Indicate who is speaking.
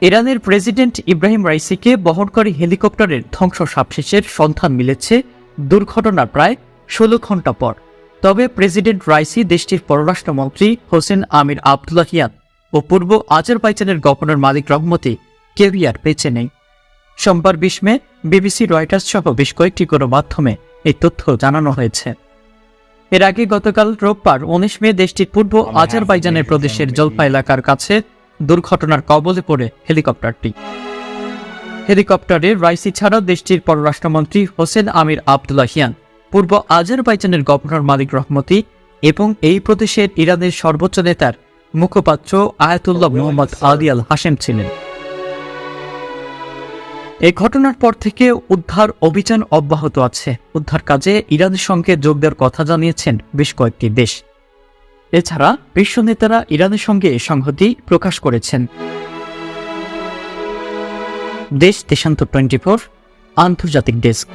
Speaker 1: ইরানের প্রেসিডেন্ট ইব্রাহিম রাইসিকে বহনকারী হেলিকপ্টারের ধ্বংসাবশেষের সন্ধান মিলেছে দুর্ঘটনার প্রায় ষোলো ঘণ্টা পর। তবে প্রেসিডেন্ট রাইসি দেশটির পররাষ্ট্রমন্ত্রী হোসেন আমির আবদুল্লাহিয়ান ও পূর্ব আজারবাইজানের গভর্নর মালিক রহমতি কেভিয়ার বেঁচে নেই। সোমবার বিশ মে বিবিসি রয়টার্স সহ বেশ কয়েকটি গণমাধ্যমে এই তথ্য জানানো হয়েছে। এর আগে গতকাল রোববার উনিশ মে দেশটির পূর্ব আজারবাইজানের প্রদেশের জলপা এলাকার কাছে দুর্ঘটনার কবলে পড়ে হেলিকপ্টারটি। হেলিকপ্টারে রাইসি ছাড়াও দেশটির পররাষ্ট্রমন্ত্রী হোসেন আমির আবদুল্লাহিয়ান পূর্ব আজারবাইজানের গভর্নর মালিক রহমতি এবং এই প্রদেশের ইরানের সর্বোচ্চ নেতার মুখপাত্র Ayatollah Mohammad Ali Al Hashem ছিলেন। এই ঘটনার পর থেকে উদ্ধার অভিযান অব্যাহত আছে। উদ্ধার কাজে ইরানের সঙ্গে যোগ দেওয়ার কথা জানিয়েছেন বেশ কয়েকটি দেশ। এছাড়া বিশ্ব নেতারা ইরানের সঙ্গে সংহতি প্রকাশ করেছেন। দেশ দেশান্তর টোয়েন্টি ফোর আন্তর্জাতিক ডেস্ক।